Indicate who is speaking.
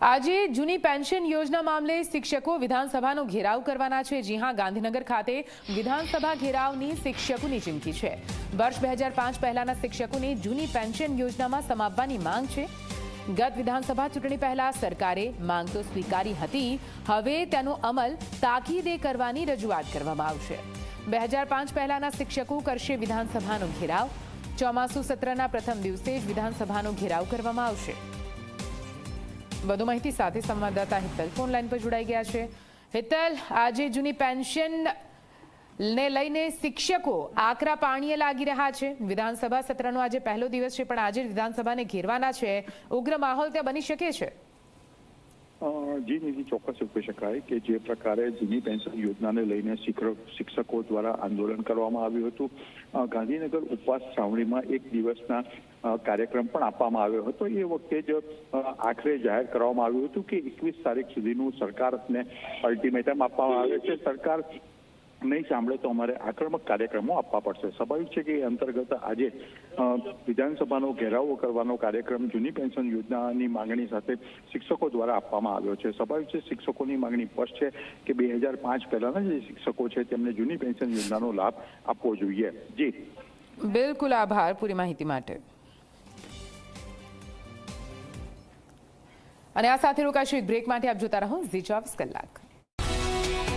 Speaker 1: આજે જૂની પેન્શન યોજના મામલે શિક્ષકો વિધાનસભાનો ઘેરાવ કરવાના છે. જી હા, ગાંધીનગર ખાતે વિધાનસભા ઘેરાવની શિક્ષકોની ચીમકી છે. વર્ષ બે હજાર પાંચ પહેલાના શિક્ષકોને જૂની પેન્શન યોજનામાં સમાવવાની માંગ છે. ગત વિધાનસભા ચૂંટણી પહેલા સરકારે માંગ તો સ્વીકારી હતી. હવે તેનો અમલ તાકીદે કરવાની રજૂઆત કરવામાં આવશે. બે હજાર પાંચ પહેલાના શિક્ષકો કરશે વિધાનસભાનો ઘેરાવ. ચોમાસુ સત્રના પ્રથમ દિવસે જ વિધાનસભાનો ઘેરાવ કરવામાં આવશે. વધુ માહિતી સાથે સંવાદદાતા હિતલ ફોન લાઈન પર જોડાઈ ગયા છે. હિતલ, આજે જૂની પેન્શન ને લઈને શિક્ષકો આકરા પાણીએ લાગી રહ્યા છે. વિધાનસભા સત્રનો આજે પહેલો દિવસ છે, પણ આજે વિધાનસભાને ઘેરવાના છે. ઉગ્ર માહોલ ત્યાં બની શકે છે?
Speaker 2: જી નિધિ ચોક્કસ કહી શકાય કે જે પ્રકારે જૂની પેન્શન યોજનાને લઈને શિક્ષકો દ્વારા આંદોલન કરવામાં આવ્યું હતું. ગાંધીનગર ઉપવાસ છાવણીમાં એક દિવસના કાર્યક્રમ પણ આપવામાં આવ્યો હતો. એ વખતે જ આખરે જાહેર કરવામાં આવ્યું હતું કે એકવીસ તારીખ સુધીનું સરકારને અલ્ટિમેટમ આપવામાં આવે છે. સરકાર નહીં સાંભળે તો અમારે આક્રમક કાર્યક્રમો આપવા પડશે. સ્વાભાવિક છે કે એ અંતર્ગત આજે વિધાનસભાનો ઘેરાવો કરવાનો કાર્યક્રમ જૂની પેન્શન યોજનાની માંગણી સાથે શિક્ષકો દ્વારા આપવામાં આવ્યો છે. સ્વાભાવિક છે શિક્ષકોની માંગણી સ્પષ્ટ છે કે બે હજાર પાંચ પહેલાના જે શિક્ષકો છે તેમને જૂની પેન્શન યોજનાનો લાભ આપવો જોઈએ. જી.
Speaker 1: બિલકુલ આભાર પૂરી માહિતી માટે. અને આ સાથે રોકાશું એક બ્રેક માટે. આપ જોતા રહો ઝી ચોવીસ કલાક.